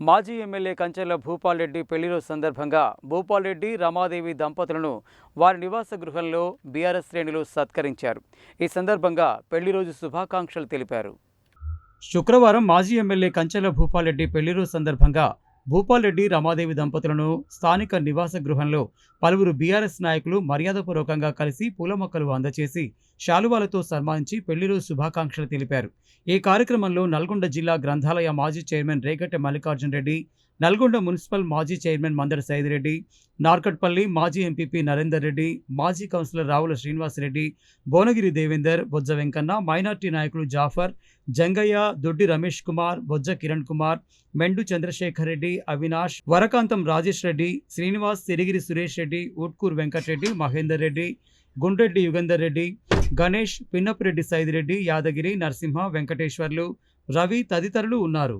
మాజీ ఎమ్మెల్యే కంచెల భూపాల్ రెడ్డి పెళ్ళిరోజు సందర్భంగా భూపాల్ రెడ్డి రమాదేవి దంపతులను వారి నివాస గృహంలో బీఆర్ఎస్ శ్రేణులు సత్కరించారు. ఈ సందర్భంగా పెళ్ళిరోజు శుభాకాంక్షలు తెలిపారు. శుక్రవారం మాజీ ఎమ్మెల్యే కంచెల భూపాల్ రెడ్డి పెళ్ళిరోజు సందర్భంగా భూపాల్ రెడ్డి రమాదేవి దంపతులను స్థానిక నివాస గృహంలో పలువురు బీఆర్ఎస్ నాయకులు మర్యాదపూర్వకంగా కలిసి పూల మొక్కలు అందచేసి శాలువాలతో సన్మానించి పెళ్ళిరోజు శుభాకాంక్షలు తెలిపారు. ఈ కార్యక్రమంలో నల్గొండ జిల్లా గ్రంథాలయ మాజీ చైర్మన్ రేగట్టె మల్లికార్జున్ రెడ్డి నల్గొండ మున్సిపల్ మాజీ చైర్మన్ మందర సైదిరెడ్డి నార్కట్పల్లి మాజీ ఎంపీపీ నరేందర్ రెడ్డి మాజీ కౌన్సిలర్ రావుల శ్రీనివాసరెడ్డి భువనగిరి దేవేందర్ బొజ్జ వెంకన్న మైనార్టీ నాయకులు జాఫర్ జంగయ్య దొడ్డి రమేష్ కుమార్ బొజ్జ కిరణ్ కుమార్ మెండు చంద్రశేఖర్ రెడ్డి అవినాష్ వరకాంతం రాజేష్ రెడ్డి శ్రీనివాస్ సిరిగిరి సురేష్ రెడ్డి ఉట్కూర్ వెంకటరెడ్డి మహేందర్ రెడ్డి గుండ్రెడ్డి యుగంధర్ రెడ్డి గణేష్ పిన్నపురెడ్డి సైదిరెడ్డి యాదగిరి నరసింహ వెంకటేశ్వర్లు రవి తదితరులు ఉన్నారు.